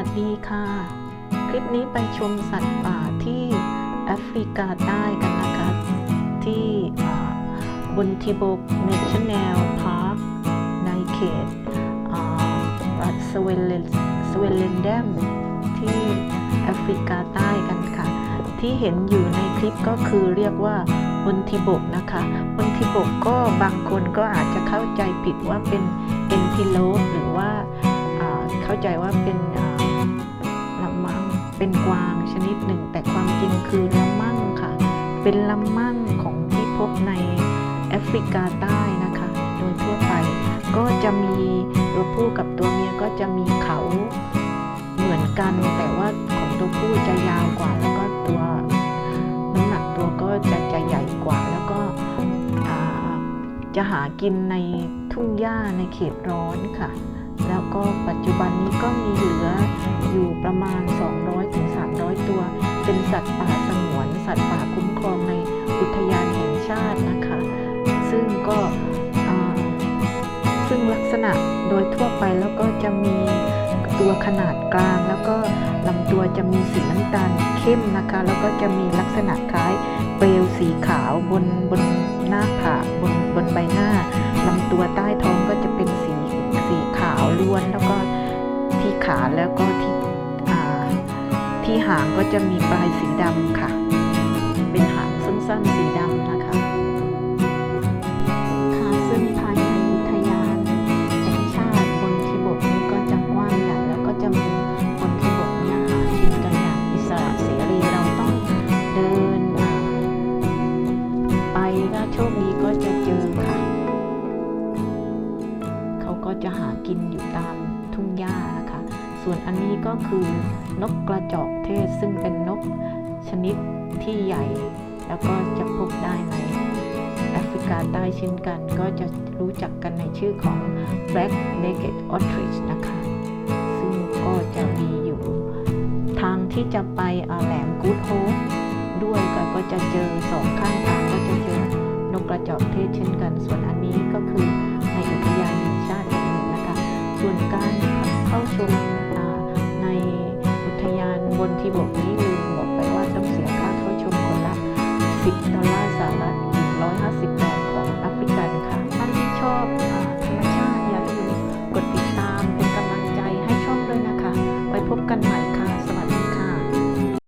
วัสดีค่ะ คลิปนี้ไปชมสัตว์ป่าที่แอฟริกาใต้กันนะคะ ที่อ่าบนทิโบกเนชั่นแนลพาร์คในเขตรัฐสเวลสเวเลนเดมที่แอฟริกาใต้กันค่ะ ที่เห็นอยู่ในคลิปก็คือเรียกว่าบนทิบกนะคะบนทิบกก็บางคนก็อาจจะเข้าใจผิดว่าเป็นเอนทิโลหรือว่าเข้าใจว่าเป็น เป็นกวางชนิดหนึ่ง แต่ความจริงคือละมั่งค่ะ เป็นละมั่งของที่พบในแอฟริกาใต้นะคะ โดยทั่วไปก็จะมีตัวผู้กับตัวเมียก็จะมีเขาเหมือนกัน แต่ว่าของตัวผู้จะยาวกว่าแล้วก็ตัวน้ำหนักตัวก็จะจะใหญ่กว่าแล้วก็จะหากินในทุ่งหญ้าในเขตร้อนค่ะ แล้วก็ปัจจุบันนี้ก็มีเหลืออยู่ประมาณ 2 สัตว์ป่าสงวน สัตว์ป่าคุ้มครองในอุทยานแห่งชาตินะคะ ซึ่งก็ซึ่งลักษณะโดยทั่วไปแล้วก็จะมีตัวขนาดกลาง แล้วก็ลำตัวจะมีสีน้ำตาลเข้มนะคะ แล้วก็จะมีลักษณะคล้ายเปลวสีขาวบนบนหน้าผากบนบนใบหน้าลำตัวใต้ท้องก็จะเป็นสีสีขาวล้วนแล้วก็ที่ขาแล้วก็ที่ ที่หางก็จะมีปลายสีดำค่ะ เป็นหางสั้นๆสีดำนะคะค่ะซึ่งภายในอุทยานแห่งชาติบนทิบกนี้ก็จะกว้างใหญ่แล้วก็จะมีบนทิบกเนี่ยหากินกันอย่างอิสระเสรีเราต้องเดินไปถ้าโชคดีก็จะเจอค่ะ เขาก็จะหากินอยู่ตามทุ่งหญ้า ส่วนอันนี้ก็คือนกกระจอกเทศซึ่งเป็นนกชนิดที่ใหญ่ แล้วก็จะพบได้ในแอฟริกาใต้เช่นกัน ก็จะรู้จักกันในชื่อของ Black Legged Ostrich นะคะ ซึ่งก็จะมีอยู่ ทางที่จะไปแหลมกูดโฮด้วยก็ก็จะเจอสองข้างทางก็จะเจอนกกระจอกเทศเช่นกัน ส่วนอันนี้ก็คือในอุทยานแห่งชาติแห่งหนึ่งนะคะ ส่วนการเข้าชม บนที่บกนี้ลืมบอกไปว่าต้องเสียค่าเข้าชมคนละ 10 ดอลลาร์